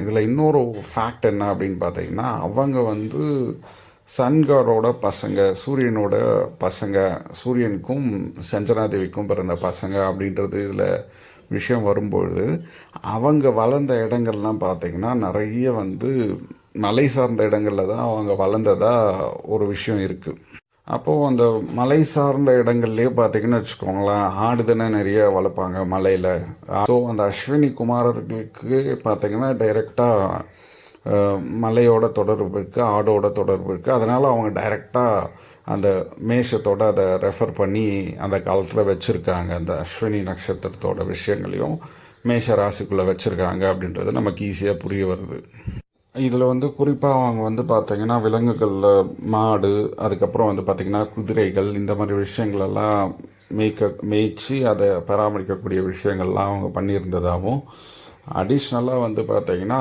இதில் இன்னொரு ஃபேக்ட் என்ன அப்படின்னு பார்த்தீங்கன்னா அவங்க வந்து சன்காரோட பசங்க சூரியனோட பசங்க சூரியனுக்கும் சஞ்சனாதேவிக்கும் பிறந்த பசங்க அப்படின்றது இதில் விஷயம் வரும்பொழுது அவங்க வளர்ந்த இடங்கள்லாம் பார்த்திங்கன்னா நிறைய வந்து மலை சார்ந்த இடங்களில் தான் அவங்க வளர்ந்ததாக ஒரு விஷயம் இருக்குது அப்போது அந்த மலை சார்ந்த இடங்கள்லேயே பார்த்தீங்கன்னு வச்சுக்கோங்களேன் ஆடு தானே நிறைய வளர்ப்பாங்க மலையில். ஸோ அந்த அஸ்வினி குமாரர்களுக்கு பார்த்தீங்கன்னா டைரெக்டாக மலையோட தொடர்பு இருக்குது ஆடோட தொடர்பு இருக்குது அதனால் அவங்க டைரெக்டாக அந்த மேஷத்தோட அதை ரெஃபர் பண்ணி அந்த காலத்தில் வச்சுருக்காங்க. அந்த அஸ்வினி நட்சத்திரத்தோட விஷயங்களையும் மேஷ ராசிக்குள்ளே வச்சுருக்காங்க அப்படின்றது நமக்கு ஈஸியாக புரிய வருது. இதில் வந்து குறிப்பாக அவங்க வந்து பார்த்தீங்கன்னா விலங்குகளில் மாடு அதுக்கப்புறம் வந்து பார்த்திங்கன்னா குதிரைகள் இந்த மாதிரி விஷயங்களெல்லாம் மேய்க்க மேய்ச்சி அதை பராமரிக்கக்கூடிய விஷயங்கள்லாம் அவங்க பண்ணியிருந்ததாகவும் அடிஷ்னலாக வந்து பார்த்திங்கன்னா